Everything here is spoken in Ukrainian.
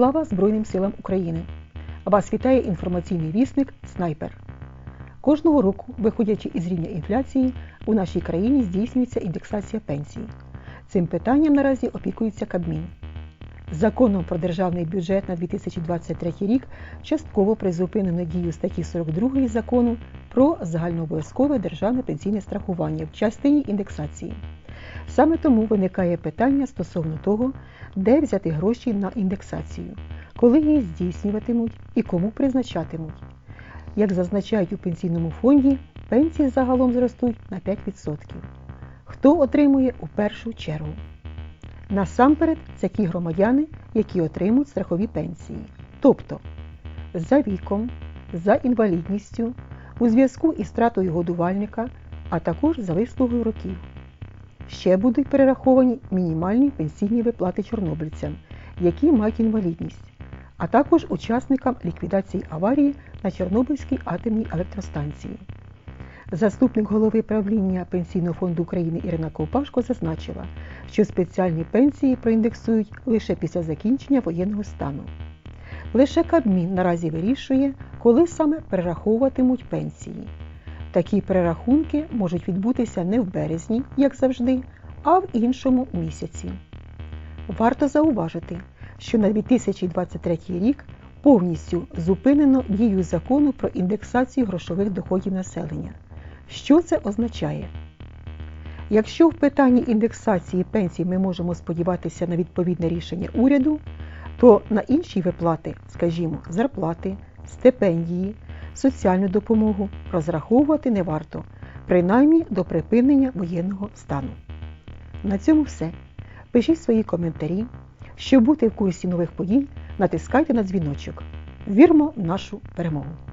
Слава Збройним силам України! Вас вітає інформаційний вісник Снайпер. Кожного року, виходячи із рівня інфляції, у нашій країні здійснюється індексація пенсій. Цим питанням наразі опікується Кабмін. Законом про державний бюджет на 2023 рік частково призупинено дію статті 42 закону про загальнообов'язкове державне пенсійне страхування в частині індексації. Саме тому виникає питання стосовно того, де взяти гроші на індексацію, коли її здійснюватимуть і кому призначатимуть. Як зазначають у пенсійному фонді, пенсії загалом зростуть на 5%. Хто отримує у першу чергу? Насамперед, це ті громадяни, які отримують страхові пенсії, тобто за віком, за інвалідністю, у зв'язку із втратою годувальника, а також за вислугою років. Ще будуть перераховані мінімальні пенсійні виплати чорнобильцям, які мають інвалідність, а також учасникам ліквідації аварії на Чорнобильській атомній електростанції. Заступник голови правління Пенсійного фонду України Ірина Ковпашко зазначила, що спеціальні пенсії проіндексують лише після закінчення воєнного стану. Лише Кабмін наразі вирішує, коли саме перераховуватимуть пенсії. Такі перерахунки можуть відбутися не в березні, як завжди, а в іншому місяці. Варто зауважити, що на 2023 рік повністю зупинено дію закону про індексацію грошових доходів населення. Що це означає? Якщо в питанні індексації пенсій ми можемо сподіватися на відповідне рішення уряду, то на інші виплати, скажімо, зарплати, стипендії, соціальну допомогу розраховувати не варто, принаймні до припинення воєнного стану. На цьому все. Пишіть свої коментарі. Щоб бути в курсі нових подій, натискайте на дзвіночок. Вірмо в нашу перемогу!